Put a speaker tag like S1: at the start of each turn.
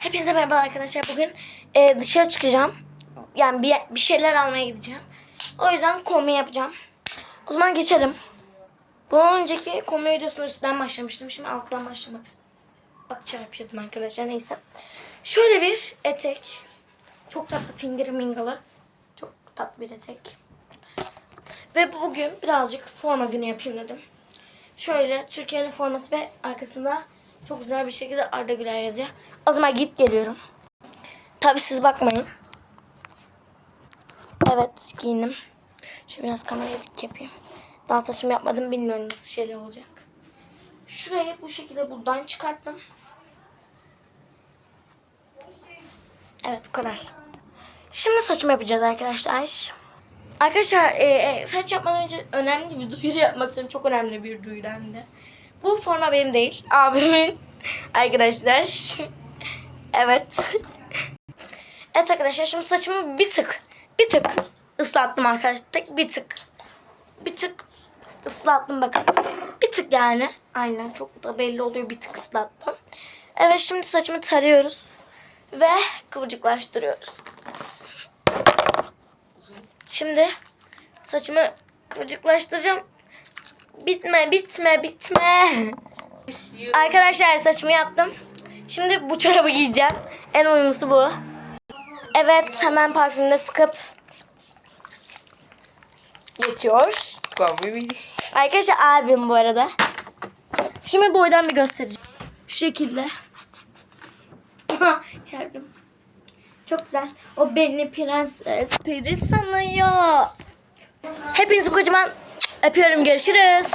S1: Hepinize merhaba arkadaşlar. Bugün e, dışarı çıkacağım. Yani bir, bir şeyler almaya gideceğim. O yüzden kombi yapacağım. O zaman geçelim. Bundan önceki kombi videosunun üstten başlamıştım. Şimdi alttan başlamak istiyorum. Bak çarpıyordum arkadaşlar neyse. Şöyle bir etek. Çok tatlı finger mingalı. Çok tatlı bir etek. Ve bugün birazcık forma günü yapayım dedim. Şöyle Türkiye'nin forması ve arkasında çok güzel bir şekilde Arda Güler yazıyor. O zaman gidip geliyorum. Tabi siz bakmayın. Evet giyindim. Şöyle biraz kameraya dik yapayım. Daha saçımı yapmadım bilmiyorum nasıl şeyler olacak. Şurayı bu şekilde buradan çıkarttım. Evet bu kadar. Şimdi saçımı yapacağız arkadaşlar. Arkadaşlar e, e, saç yapmadan önce önemli bir duyuru yapmak istiyorum. Çok önemli bir duyuru hem de. Bu forma benim değil. Abimin. Arkadaşlar. evet. Evet arkadaşlar şimdi saçımı bir tık bir tık ıslattım arkadaşlar. Bir tık. Bir tık ıslattım bakın. Bir tık yani. Aynen çok da belli oluyor bir tık ıslattım. Evet şimdi saçımı tarıyoruz. Ve kıvırcıklaştırıyoruz. Şimdi saçımı kıvırcıklaştıracağım. Bitme, bitme, bitme. Arkadaşlar saçımı yaptım. Şimdi bu çorabı giyeceğim. En uyumlusu bu. Evet hemen parfümde sıkıp yetiyor. Arkadaşlar abim bu arada. Şimdi boydan bir göstereceğim. Şu şekilde. Çarptım. Çok güzel. O beni prenses peri sanıyor. Hepinizi kocaman öpüyorum. Görüşürüz.